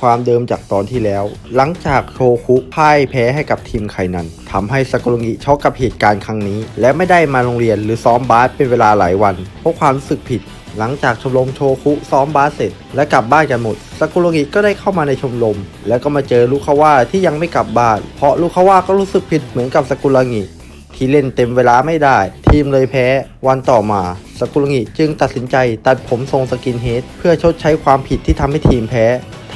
ความเดิมจากตอนที่แล้ว หลังจากโชคุพ่ายแพ้ให้กับทีมไคนันทำให้ซากุระงิช็อกกับเหตุการณ์ครั้งนี้ และไม่ได้มาโรงเรียนหรือซ้อมบาสเป็นเวลาหลายวัน เพราะความรู้สึกผิด หลังจากชมรมโชคุซ้อมบาสเสร็จ และกลับบ้านกันหมดซากุระงิก็ได้เข้ามาในชมรม แล้วก็มาเจอลูกคาว่าที่ยังไม่กลับบ้าน เพราะลูกคาว่าก็รู้สึกผิดเหมือนกับซากุระงิที่เล่นเต็มเวลาไม่ได้ ทีมเลยแพ้ วันต่อมาสกุลงิจึงตัดสินใจตัดผมทรงสกินเฮดเพื่อชดใช้ความผิดที่ทำให้ทีมแพ้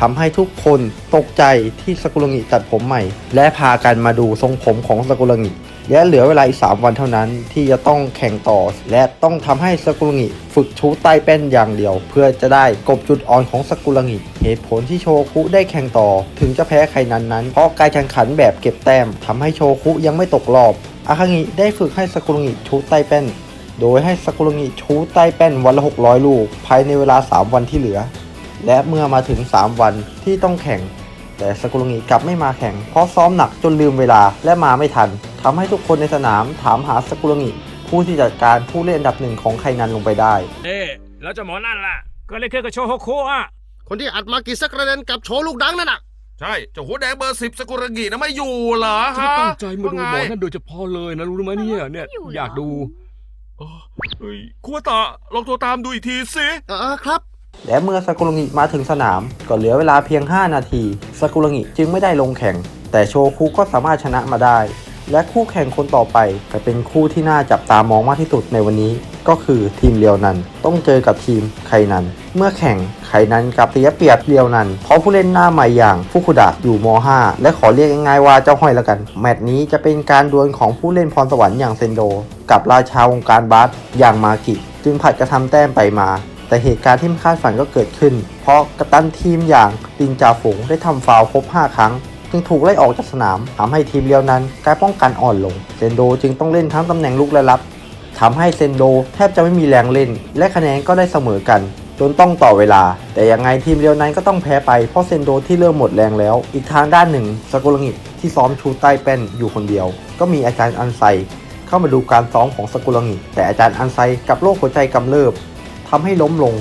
ทำให้ทุกคนตกใจที่สกุลงิตัดผมใหม่ และพากันมาดูทรงผมของสกุลงิและเหลือเวลาอีก 3 วันเท่านั้นที่จะต้องแข่งต่อ และต้องทำให้สกุลงิฝึกชูใต้แป้นอย่างเดียว เพื่อจะได้กบจุดอ่อนของสกุลงิเหตุผลที่โชคุได้แข่งต่อ ถึงจะแพ้ใครนั้นนั้นเพราะการแข่งขันแบบเก็บแต้มทำให้โชคุยังไม่ตกรอบอาคางิได้ฝึกให้สกุลงิชูใต้แป้น โดยให้สกุลงิชูใต้แป้นวันละ600 ลูก ภายในเวลา 3 วันที่เหลือ และเมื่อมาถึง 3 วันที่ต้องแข่ง แต่สกุลงิกลับไม่มาแข่ง เพราะซ้อมหนักจนลืมเวลาและมาไม่ทันทำให้ทุกคนในสนามถามหาสกุลงิผู้ที่จัดการผู้เล่นอันดับหนึ่งของไคนันลงไปได้ เอ๊ะแล้วเจ้าหมอนั่นล่ะ ก็เลยขึ้นกับโชโฮคุอะ คนที่อัดมากี่สักกระเด็นกับโชว์ลูกดังนั่นน่ะ ใช่เจ้าหัวแดงเบอร์สิบสกุลกินะไม่อยู่เหรอฉันฮะตั้งใจมาดูหมอว่าไงนั่นโดยเฉพาะเลยนะรู้ไหมเนี่ยเนี่ยอยู่เหรออยากดูเออเฮ้ยคุวตะลองโทรตามดูอีกทีสิ เออครับ และเมื่อสกุลงิมาถึงสนาม ก็เหลือเวลาเพียง 5 นาทีสกุลงิจึงไม่ได้ลงแข่ง แต่โชคุก็สามารถชนะมาได้ และคู่แข่งคนต่อไปก็เป็นคู่ที่น่าจับตามองมากที่สุดในวันนี้ ก็คือทีมเรียวนันต้องเจอกับทีมไคนัน เมื่อแข่งไคนันกับเสียเปียบเรียวนันเพราะผู้เล่นหน้าใหม่อย่างฟุคุดะอยู่ม .5 และขอเรียกง่ายๆว่าเจ้าห้อยล้วกัน แมตช์นี้จะเป็นการดวลของผู้เล่นพรสวรรค์อย่างเซนโด กับราชาวงการบาสอย่างมากิจึงผัดกระทำแต้มไปมา แต่เหตุการณ์ที่ไม่คาดฝันก็เกิดขึ้น เพราะกัปตันทีมอย่างตินจาฝงได้ทำฟาวครบ 5 ครั้ง จึงถูกไล่ออกจากสนามทำให้ทีมเรียวนั้นการป้องกันอ่อนลง เซนโดจึงต้องเล่นทั้งตำแหน่งลุกและรับทำให้เซนโดแทบจะไม่มีแรงเล่น และคะแนนก็ได้เสมอกัน จนต้องต่อเวลา แต่ยังไงทีมเรียวนั้นก็ต้องแพ้ไปเพราะเซนโดที่เริ่มหมดแรงแล้ว อีกทางด้านหนึ่งสกุลงิที่ซ้อมชูใต้แป้นอยู่คนเดียว ก็มีอาจารย์อันไซเข้ามาดูการซ้อมของสกุลงิแต่อาจารย์อันไซกับโรคหัวใจกำเริบ ทำให้ล้มลง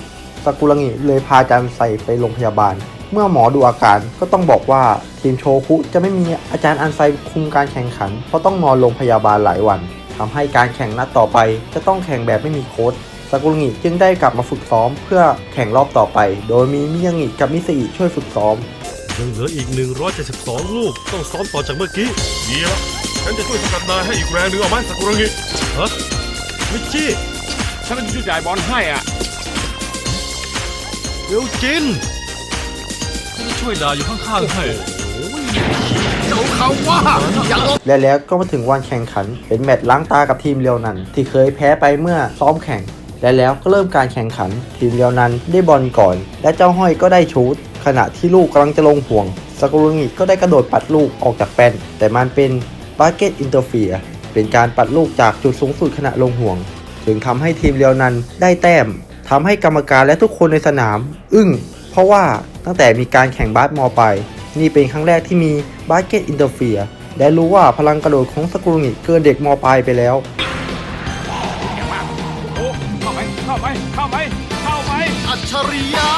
สกุลงิเลยพาอาจารย์ไซไปโรงพยาบาล เมื่อหมอดูอาการก็ต้องบอกว่าทีมโชคุจะไม่มีอาจารย์อันไซคุมการแข่งขัน เพราะต้องนอนโรงพยาบาลหลายวันทำให้การแข่งนัดต่อไป จะต้องแข่งแบบไม่มีโค้ชสกุลงิจึงได้กลับมาฝึกซ้อม เพื่อแข่งรอบต่อไป โดยมีมิยังงิกับมิสอิช่วยฝึกซ้อมยังเหลืออีก 172 ลูก ต้องซ้อมต่อจากเมื่อกี้ดีแล้วฉันจะช่วยสกัดนายให้อีกแรงหนึงเอาไหมสกุลกิฮะวิกกี้ฉันจะช่วยจ่ายบอลให้อะ เดี๋ยวจินฉันจะช่วยดาอยู่ข้างๆให้เจ้าเขาว่าอย่าลบและแล้วก็มาถึงวันแข่งขัน เป็นแมตช์ล้างตากับทีมเรียวนัน ที่เคยแพ้ไปเมื่อซ้อมแข่ง และแล้วก็เริ่มการแข่งขัน ทีมเรียวนันได้บอลก่อน และเจ้าห้อยก็ได้ชูตขณะที่ลูกกำลังจะลงห่วงสกุลงิก็ได้กระโดดปัดลูกออกจากแป้น แต่มันเป็นบาเกตอินเตอร์เฟียเป็นการปัดลูกจากจุดสูงสุดขณะลงห่วงจึงทำให้ทีมเรียวนันได้แต้ม ทำให้กรรมการและทุกคนในสนาม อึ้ง เพราะว่าตั้งแต่มีการแข่งบาสมอไป นี่เป็นครั้งแรกที่มีบาสเกตอินเตอร์เฟียและรู้ว่าพลังกระโดดของสกุลงิเกินเด็กมอปลายไปแล้วอ้เข้าไปเข้าไปเข้าไปเข้าไปอัจฉริยะ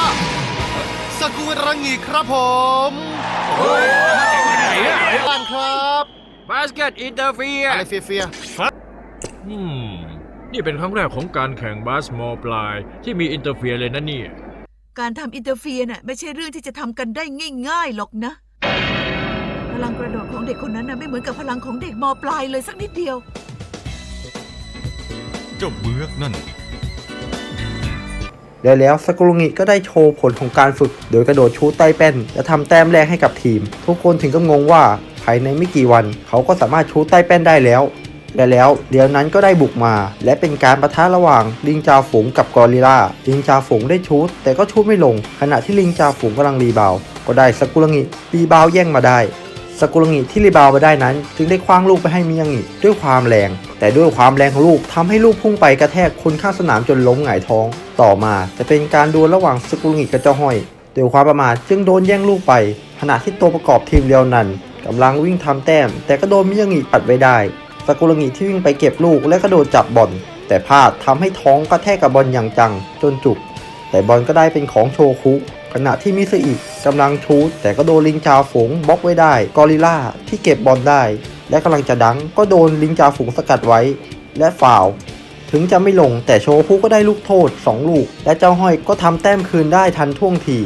สกุลรังีครับผมไหนอะบ้านครับบาสเกตอินเตอร์เฟียอะไรเฟียอืม นี่เป็นครั้งแรกของการแข่งบาสมอปลาย ที่มีอินเตอร์เฟียเลยนะเนี่ยการทำอินเตอร์เฟียน่ะไม่ใช่เรื่องที่จะทำกันได้ง่ายๆหรอกนะ พลังกระโดดของเด็กคนนั้นน่ะไม่เหมือนกับพลังของเด็กมปลายเลยสักนิดเดียว เจ้าเบือกนั่น และแล้วสกุลงิก็ได้โชว์ผลของการฝึก โดยกระโดดชูใต้แป้น และทำแต้มแรกให้กับทีม ทุกคนถึงกับงงว่าภายในไม่กี่วัน เขาก็สามารถชูใต้แป้นได้แล้ว และแล้วเดี๋ยวนั้นก็ได้บุกมา และเป็นการประทะระหว่างลิงจาฝูงกับกอริลลาลิงจาฝูงได้ชูตแต่ก็ชูตไม่ลง ขณะที่ลิงจาฝูงกำลังรีบาวก็ได้สกุลงิรีบาวแย่งมาได้สกุลงิที่รีบาวมาได้นั้น จึงได้คว้างลูกไปให้มิยังงิด้วยความแรง แต่ด้วยความแรงของลูกทำให้ลูกพุ่งไปกระแทกคนข้างสนามจนล้มหงายท้อง ต่อมาจะเป็นการดวลระหว่างสกุลงิกับเจ้าห้อยด้วยความประมาทจึงโดนแย่งลูกไปขณะที่ตัวประกอบทีมเรียวนันกำลังวิ่งทำแต้ม แต่ก็โดนมิยังงิปัดไว้ได้ สกุลงิที่วิ่งไปเก็บลูกและกระโดดจับบอลแต่พลาดทำให้ท้องกระแทกกับบอลอย่างจังจนจุก แต่บอลก็ได้เป็นของโชคุขณะที่มิซึอิกำลังชูตแต่ก็โดนลิงจาฝูงบล็อกไว้ได้กอริล่าที่เก็บบอลได้ และกำลังจะดังก็โดนลิงจาฝูงสกัดไว้ และฟาวถึงจะไม่ลงแต่โชคุก็ได้ลูกโทษ 2 ลูก และเจ้าห้อยก็ทำแต้มคืนได้ทันท่วงที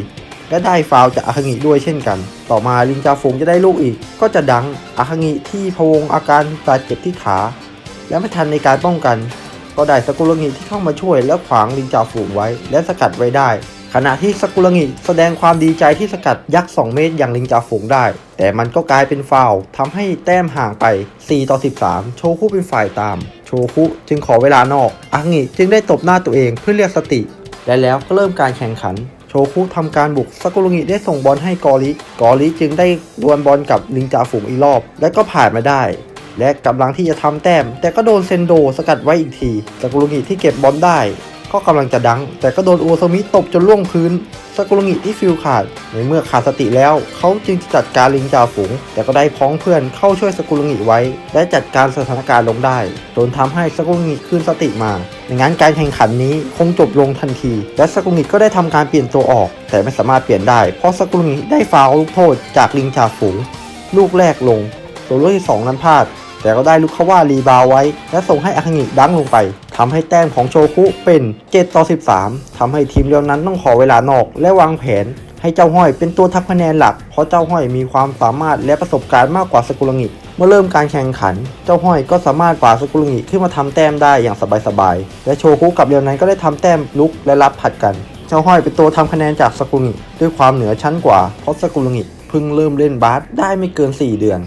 และได้ฟาวจากอาคางิด้วยเช่นกัน ต่อมาลิงจาฝูงจะได้ลูกอีก ก็จะดังอาคางิที่พวงอาการบาดเจ็บที่ขา และไม่ทันในการป้องกัน ก็ได้สกุลงิที่เข้ามาช่วยและขวางลิงจ่าฝูงไว้ และสกัดไว้ได้ ขณะที่สกุลงิแสดงความดีใจที่สกัดยักษ์ 2 เมตรอย่างลิงจ่าฝูงได้ แต่มันก็กลายเป็นฟาวล์ทำให้แต้มห่างไป 4 ต่อ 13 โชคุเป็นฝ่ายตาม โชคุจึงขอเวลานอกอางิจึงได้ตบหน้าตัวเองเพื่อเรียกสติ และแล้วก็เริ่มการแข่งขัน คุทำการบุกสกุลงิได้ส่งบอลให้กอริกอริจึงได้ดวลบอลกับลิงจ่าฝูงอีกรอบ และก็ผ่านมาได้ และกำลังที่จะทำแต้ม แต่ก็โดนเซนโดสกัดไว้อีกทีสกุลงิที่เก็บบอลได้ ก็กำลังจะดัง แต่ก็โดนอูโซมิตบจนล่วงพื้นสกุลงิที่ฟิลขาดในเมื่อขาดสติแล้ว เขาจึงจัดการลิงจ่าฝูง แต่ก็ได้พ้องเพื่อนเข้าช่วยสกุลงิไว้ และจัดการสถานการณ์ลงได้จนทำให้สกุลงิคืนสติมาในงั้นการแข่งขันนี้คงจบลงทันที และสกุลงิก็ได้ทำการเปลี่ยนตัวออก แต่ไม่สามารถเปลี่ยนได้ เพราะสกุลงิได้ฟาวล์ลูกโทษจากลิงจ่าฝูง ลูกแรกลงส่วนลูกที่2นั้นพลาด แต่ก็ได้ลูกเขาว่ารีบาวไว้ และส่งให้อาคางิดังลงไปทำให้แต้มของโชคุเป็น 7 ต่อ 13ทำให้ทีมเรียวนั้นต้องขอเวลานอกและวางแผน ให้เจ้าห้อยเป็นตัวทับคะแนนหลัก เพราะเจ้าห้อยมีความสามารถและประสบการณ์มากกว่าสกุลงิเมื่อเริ่มการแข่งขัน เจ้าห้อยก็สามารถกว่าสกุลงิขึ้นมาทำแต้มได้อย่างสบายๆ และโชคุกับเรียวนั้นก็ได้ทำแต้มลุกและรับผัดกัน เจ้าห้อยเป็นตัวทำคะแนนจากสกุลงิด้วยความเหนือชั้นกว่าเพราะสกุลงิเพิ่งเริ่มเล่นบาสได้ไม่เกิน 4 เดือน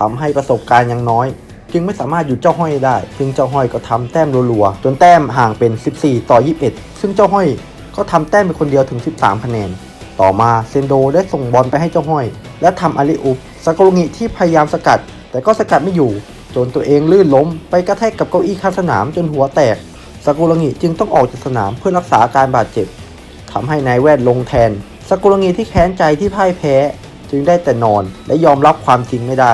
ทำให้ประสบการณ์ยังน้อย จึงไม่สามารถหยุดเจ้าห้อยได้ ซึ่งเจ้าห้อยก็ทำแต้มรัวๆจนแต้มห่างเป็น 14 ต่อ 21 ซึ่งเจ้าห้อยก็ทำแต้มเป็นคนเดียวถึง 13 คะแนน ต่อมาเซนโดได้ส่งบอลไปให้เจ้าห้อย และทำอาริอุปสกุลงิที่พยายามสกัด แต่ก็สกัดไม่อยู่ จนตัวเองลื่นล้ม ไปกระแทกกับเก้าอี้ข้างสนามจนหัวแตกสกุลงิจึงต้องออกจากสนามเพื่อรักษาอาการบาดเจ็บทำให้นายแวดลงแทนสกุลงีที่แค้นใจที่พ่ายแพ้ จึงได้แต่นอนและยอมรับความจริงไม่ได้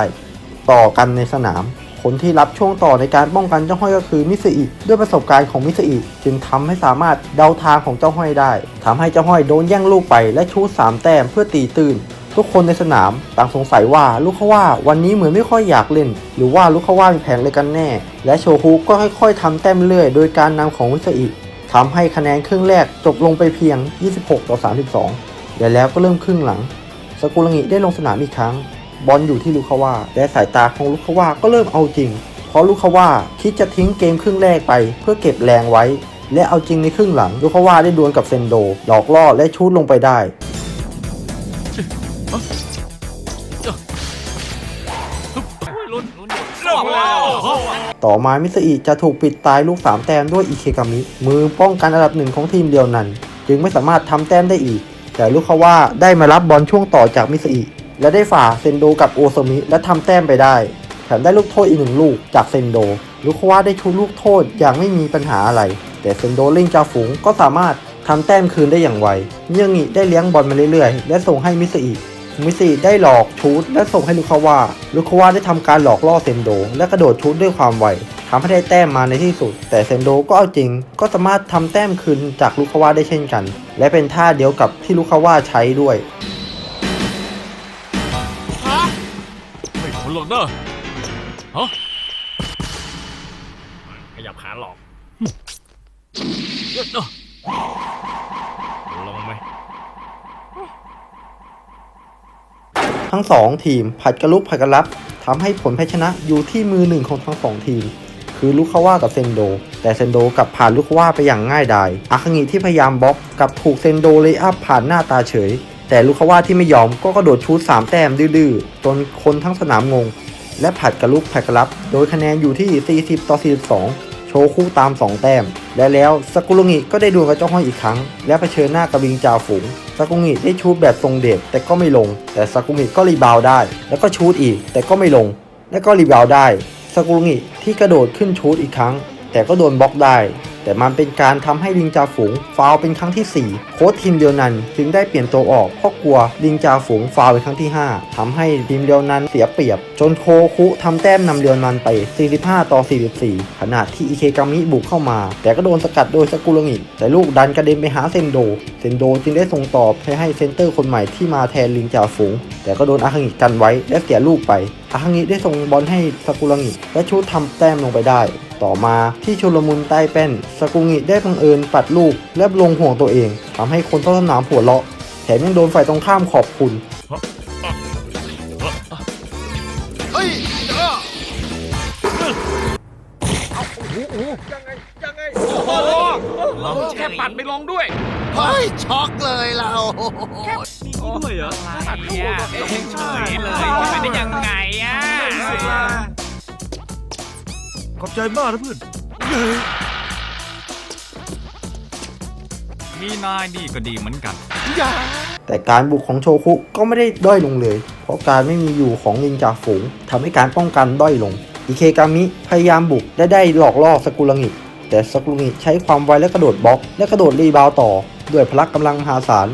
ต่อกันในสนาม คนที่รับช่วงต่อในการป้องกันเจ้าห้อยก็คือมิสอิด้วยประสบการณ์ของมิสอิจึงทำให้สามารถเดาทางของเจ้าห้อยได้ทำให้เจ้าห้อยโดนแย่งลูกไปและชูสามแต้มเพื่อตีตื่นทุกคนในสนามต่างสงสัยว่าลูกเขาว่าวันนี้เหมือนไม่ค่อยอยากเล่น หรือว่าลูกเขาว่ามีแผนอะไรกันแน่ และโชคุก็ค่อยๆทำแต้มเรื่อยโดยการนำของมิสอิทำให้คะแนนครึ่งแรกจบลงไปเพียง 26 ต่อ 32 และแล้วก็เริ่มครึ่งหลัง สกุลงิได้ลงสนามอีกครั้ง บอลอยู่ที่ลูกาว่า และสายตาของลูกาว่าก็เริ่มเอาจริง เพราะลูกาว่าคิดจะทิ้งเกมครึ่งแรกไป เพื่อเก็บแรงไว้ และเอาจริงในครึ่งหลังลูกาว่าได้ดวลกับเซนโด หลอกล่อและชูดลงไปได้ ต่อมามิสอิจะถูกปิดตายลูก 3 แต้มด้วยอิเคกามิ มือป้องกันอันดับหนึ่งของทีมเดียวนั้น จึงไม่สามารถทำแต้มได้อีก แต่ลูกเขาว่าได้มารับบอลช่วงต่อจากมิสอิ และได้ฝ่าเซนโดกับโอโซมิและทำแต้มไปได้ แถมได้ลูกโทษอีกหนึ่งลูกจากเซนโดลูกเขาว่าได้ชูลูกโทษอย่างไม่มีปัญหาอะไร แต่เซนโดเล่งจาฝูงก็สามารถทำแต้มคืนได้อย่างไวเมียงิได้เลี้ยงบอลมาเรื่อยๆ และส่งให้มิสอิมิสอิได้หลอกชูดและส่งให้ลูกาวาลูกาวาได้ทำการหลอกล่อเซนโด และกระโดดชูดด้วยความไวทำให้ได้แต้มมาในที่สุด แต่เซนโดก็เอาจริง ก็สามารถทำแต้มคืนจากลูกาวาได้เช่นกัน และเป็นท่าเดียวกับที่ลูกาวาใช้ด้วย อกนะฮะขยับขาหลอกลงไหมทั้งสองทีมผัดกระลุกผัดกระลับทำให้ผลแพ้ชนะอยู่ที่มือหนึ่งของทั้งสองทีม คือลูกาว่ากับเซนโด แต่เซนโดกลับผ่านลูกาว่าไปอย่างง่ายดายอาคางิที่พยายามบล็อกกลับถูกเซนโดเลยอัพผ่านหน้าตาเฉย แต่ลูกาว่าที่ไม่ยอมก็กระโดดชูด3แต้มดื้อๆ จนคนทั้งสนามงง และผัดกระลุกผัดกระลับ โดยคะแนนอยู่ที่ 40 ต่อ 42 โชว์คู่ตาม 2 แต้ม และแล้วสกุลงิก็ได้ดวลกับเจ้าห้อยอีกครั้ง และเผชิญหน้ากับวิงจาฝูงสกุลงิได้ชูดแบบทรงเดชแต่ก็ไม่ลง แต่สกุลงิก็รีบาวได้ แล้วก็ชูดอีก แต่ก็ไม่ลง และก็รีบาวได้สกุลงิที่กระโดดขึ้นชูดอีกครั้ง แต่ก็โดนบล็อกได้ แต่มันเป็นการทำให้ลิงจาฝูงฟาวเป็นครั้งที่ 4 โค้ชทีมเดียวนั้นจึงได้เปลี่ยนตัวออกเพราะกลัวลิงจาฝูงฟาวเป็นครั้งที่ 5ทำให้ทีมเดียวนั้นเสียเปรียบ จนโคคุทำแต้มนำเดียวนั้นไป 45 ต่อ 44 ขณะที่อิเคกามิบุกเข้ามา แต่ก็โดนสกัดโดยสกุลงิแต่ลูกดันกระเด็นไปหาเซนโด เซนโดจึงได้ส่งต่อไปให้เซนเตอร์คนใหม่ที่มาแทนลิงจ่าฝูง แต่ก็โดนอาคังิกันไว้และเสียลูกไปอาคังิได้ส่งบอลให้สกุลงิและชูดทำแต้มลงไปได้ ต่อมาที่ชุลมุนใต้แป้นสกุลงิได้บังเอิญปัดลูกและลงห่วงตัวเองทำให้คนต้นสนามหัวเราะแถมยังโดนฝ่ายตรงข้ามขอบคุณเฮ้ยเออแค่ปัดไปลงด้วย เฮ้ยช็อกเลยเรา ด้วยเหรอเนี่ยเฉยเลยเป็นได้ยังไงอะขอบใจมากนะเพื่อนมีนายนี่ก็ดีเหมือนกัน แต่การบุกของโชคุก็ไม่ได้ด้อยลงเลย เพราะการไม่มีอยู่ของลิงจากฝูงทำให้การป้องกันด้อยลง อิเคกามิพยายามบุกและได้หลอกล่อสกุลงิแต่สกุลงิใช้ความไวและกระโดดบล็อก และกระโดดรีบาวด์ต่อ ด้วยพละกำลังมหาศาล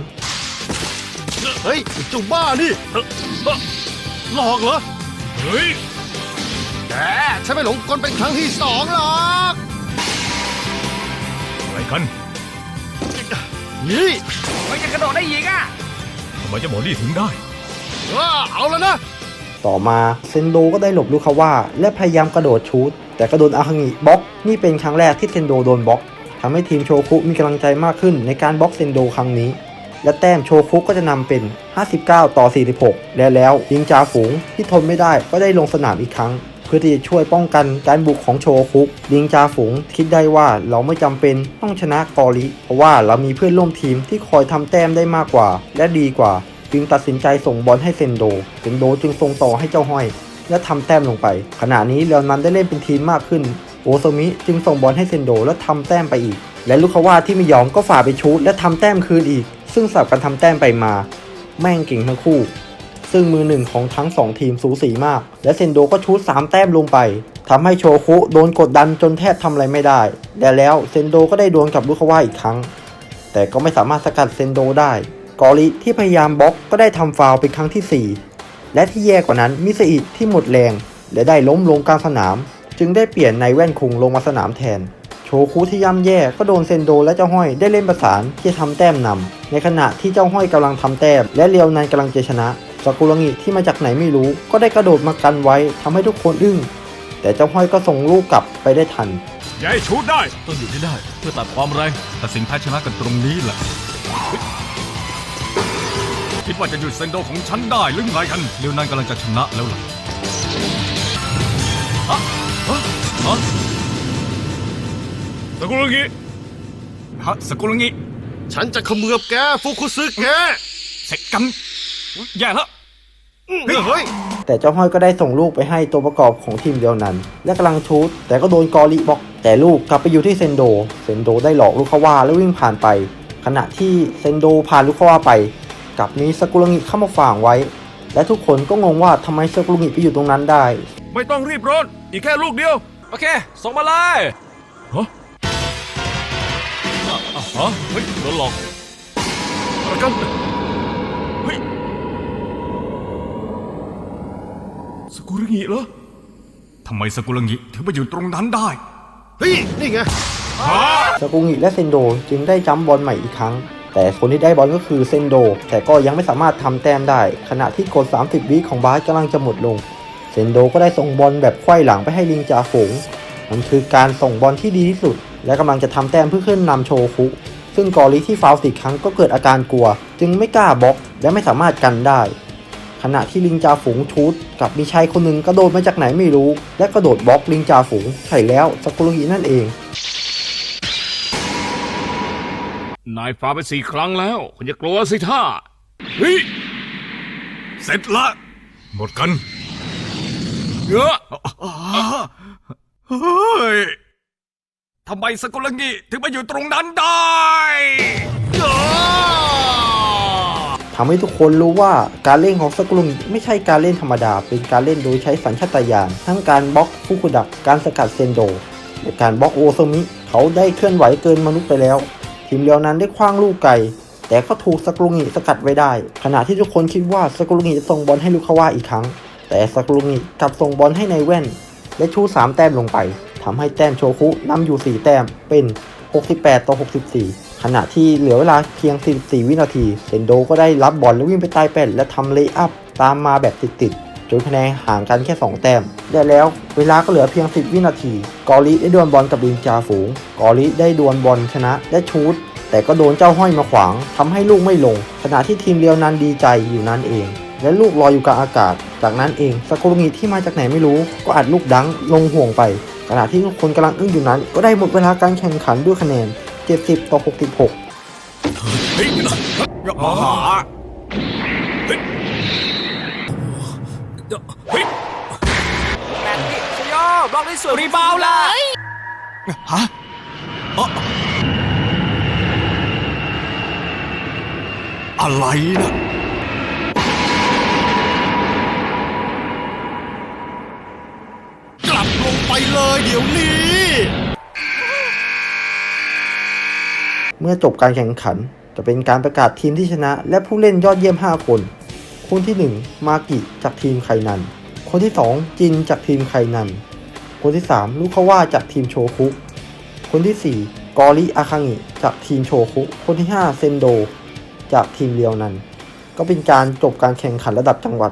เฮ้ยเจุบ้านี่หลอกเหรอ เฮ้ย แกฉันไม่หลงกลเป็นครั้งที่สองหรอกอะไรกันนี่ไม่จะกระโดดได้อีกอะทำไมเจะหมอนี่ถึงได้เออเอาแล้วนะ ต่อมาเซนโดก็ได้หลบลูกคาว่า และพยายามกระโดดชูตแต่ก็โดนอาคังิบล็อก นี่เป็นครั้งแรกที่เซนโดโดนบล็อกทำให้ทีมโชคุมีกำลังใจมากขึ้นในการบล็อกเซนโดครั้งนี้ และแต้มโชคุก็จะนำเป็น 59 ต่อ 46 และแล้วยิงจาฝูงที่ทนไม่ได้ก็ได้ลงสนามอีกครั้ง เพื่อที่จะช่วยป้องกันการบุกของโชคุกลิงจาฝูงคิดได้ว่าเราไม่จำเป็นต้องชนะกอริเพราะว่าเรามีเพื่อนร่วมทีมที่คอยทำแต้มได้มากกว่า และดีกว่า จึงตัดสินใจส่งบอลให้เซนโดเซนโดจึงส่งต่อให้เจ้าห้อย และทำแต้มลงไป ขณะนี้เรียวนันได้เล่นเป็นทีมมากขึ้นโอโซมิจึงส่งบอลให้เซนโดและทำแต้มไปอีก และลูกคาว่าที่ไม่ยอมก็ฝ่าไปชูตและทำแต้มคืนอีก ซึ่งสับกันทำแต้มไปมา แม่งเก่งทั้งคู่ ซึ่งมือหนึ่งของทั้งสองทีมสูสีมาก และเซนโดก็ชูต3แต้มลงไปทำให้โชคุโดนกดดันจนแทบทำอะไรไม่ได้และแล้วเซนโดก็ได้ดวลกับลูกคาว่าอีกครั้ง แต่ก็ไม่สามารถสกัดเซนโดได้ กอริที่พยายามบล็อกก็ได้ทำฟาวเป็นครั้งที่ 4 และที่แย่กว่านั้นมิสอิที่หมดแรง และได้ล้มลงกลางสนาม จึงได้เปลี่ยนในแว่นคุงลงมาสนามแทน คุที่ย่ำแย่ก็โดนเซนโดและเจ้าห้อยได้เล่นประสานที่จะทำแต้มนำในขณะที่เจ้าห้อยกำลังทำแต้ม และเรียวนันกำลังจะชนะสกุลงิที่มาจากไหนไม่รู้ ก็ได้กระโดดมากันไว้ทำให้ทุกคนอึ้งแต่เจ้าห้อยก็ส่งลูกกลับไปได้ทันอย่าให้ชูดได้ต้องอยู่ให้ได้ เพื่อตัดความแรงตัดสินแพ้ชนะกันตรงนี้แหละคิดว่าจะหยุดเซนโดของฉันได้หรือไงกันเร็วนั้นกำลังจะชนะแล้วล่ะฮะฮะฮะ สกุลงี้ฮะสกุลงิฉันจะเขมือบแกฟุคุซึแกเสร็จกันอุ๊ยแย่แล้วเฮ้ยเฮ้ยแต่เจ้าห้อยก็ได้ส่งลูกไปให้ตัวประกอบของทีมเดียวนั้น และกำลังชูตแต่ก็โดนกอริบล็อก แต่ลูกกลับไปอยู่ที่เซนโด เซนโดได้หลอกลูกเขาว่าแล้ววิ่งผ่านไป ขณะที่เซนโดผ่านลูกเขาว่าไปกลับมีสกุลงิเข้ามาฝ่างไว้ และทุกคนก็งงว่าทำไมสกุลงิไปอยู่ตรงนั้นได้ ไม่ต้องรีบร้อนอีกแค่ลูกเดียว โอเค ส่งมาเลยฮะอะอะ ฮะเฮ้ยโดนหลอกอะไรกันเฮ้ยสกุลงี้เหรอทำไมสกุลงิถึงไปอยู่ตรงนั้นได้ เฮ้ย นี่ไงสกุงิและเซนโดจึงได้จัมป์บอลใหม่อีกครั้ง แต่คนที่ได้บอลก็คือเซนโด แต่ก็ยังไม่สามารถทำแต้มได้ ขณะที่กด 30 วิของบาสกำลังจะหมดลง เซนโดก็ได้ส่งบอลแบบไขว้หลังไปให้ลิงจาฝงมันคือการส่งบอลที่ดีที่สุด และกำลังจะทำแต้มเพื่อขึ้นนำโชคุ ซึ่งกอริที่ฟาวล์สี่ครั้งก็เกิดอาการกลัว จึงไม่กล้าบล็อกและไม่สามารถกันได้ ขณะที่ลิงจาฝูงชูดกับมีชายคนหนึ่งกระโดดมาจากไหนไม่รู้ และกระโดดบล็อกลิงจาฝูงใช่แล้วสกุลกินั่นเอง นายฟ้าไปสี่ครั้งแล้วคุณจะกลัวสิท่าเฮ้ยเสร็จละ หมดกันเยอะเฮ้ย ทำไมสกุลงิถึงไปอยู่ตรงนั้นได้ทำให้ทุกคนรู้ว่าการเล่นของสกุลุงไม่ใช่การเล่นธรรมดา เป็นการเล่นโดยใช้สัญชาตญาณทั้งการบล็อกฟุกุดักการสกัดเซนโดและการบล็อกโอโซมิเขาได้เคลื่อนไหวเกินมนุษย์ไปแล้ว ทีมเลียวนั้นได้คว้างลูกไก่ แต่ก็ถูกสกุลงิสกัดไว้ได้ ขณะที่ทุกคนคิดว่าสกุลงิจะส่งบอลให้ลูกาวาอีกครั้ง แต่สกุลงิกลับส่งบอลให้ในแว่น และชู3แต้มลงไป ทำให้แต้มโชคุนำอยู่ 4 แต้มเป็น 68 ต่อ 64 ขณะที่เหลือเวลาเพียง 44 วินาทีเซนโดก็ได้รับบอลแล้ววิ่งไปใต้แป้นและทำเลย์อัพตามมาแบบติดๆจนคะแนนห่างกันแค่ 2 แต้มและแล้วเวลาก็เหลือเพียง 10 วินาที กอริได้ดวลบอลกับลินจาฝูง กอริได้ดวลบอลชนะและชูตแต่ก็โดนเจ้าห้อยมาขวางทำให้ลูกไม่ลง ขณะที่ทีมเรียวนันดีใจอยู่นั่นเอง และลูกลอยอยู่กลางอากาศ จากนั้นเองสกุลงิที่มาจากไหนไม่รู้ ก็อัดลูกดังลงห่วงไป ณะที่ทุกคนกำลังอึ้งอยู่นั้น ก็ได้หมดเวลาการแข่งขันด้วยคะแนน 70 ต่อ 66เฮ้ยอ่าเฮ้ยเฮ้ยชโยบล็อกได้สวยรีบาวเลยฮะเอ่ออะไรนะ ไปเลยเดี๋ยวนี้ เมื่อจบการแข่งขัน จะเป็นการประกาศทีมที่ชนะ และผู้เล่นยอดเยี่ยม 5 คน คนที่ 1 มากิจากทีมไคนัน คนที่ 2 จินจากทีมไคนัน คนที่ 3 ลูกาว่าจากทีมโชคุ คนที่ 4 กอริอาคังิจากทีมโชคุ คนที่ 5 เซนโด จากทีมเรียวนัน ก็เป็นการจบการแข่งขันระดับจังหวัด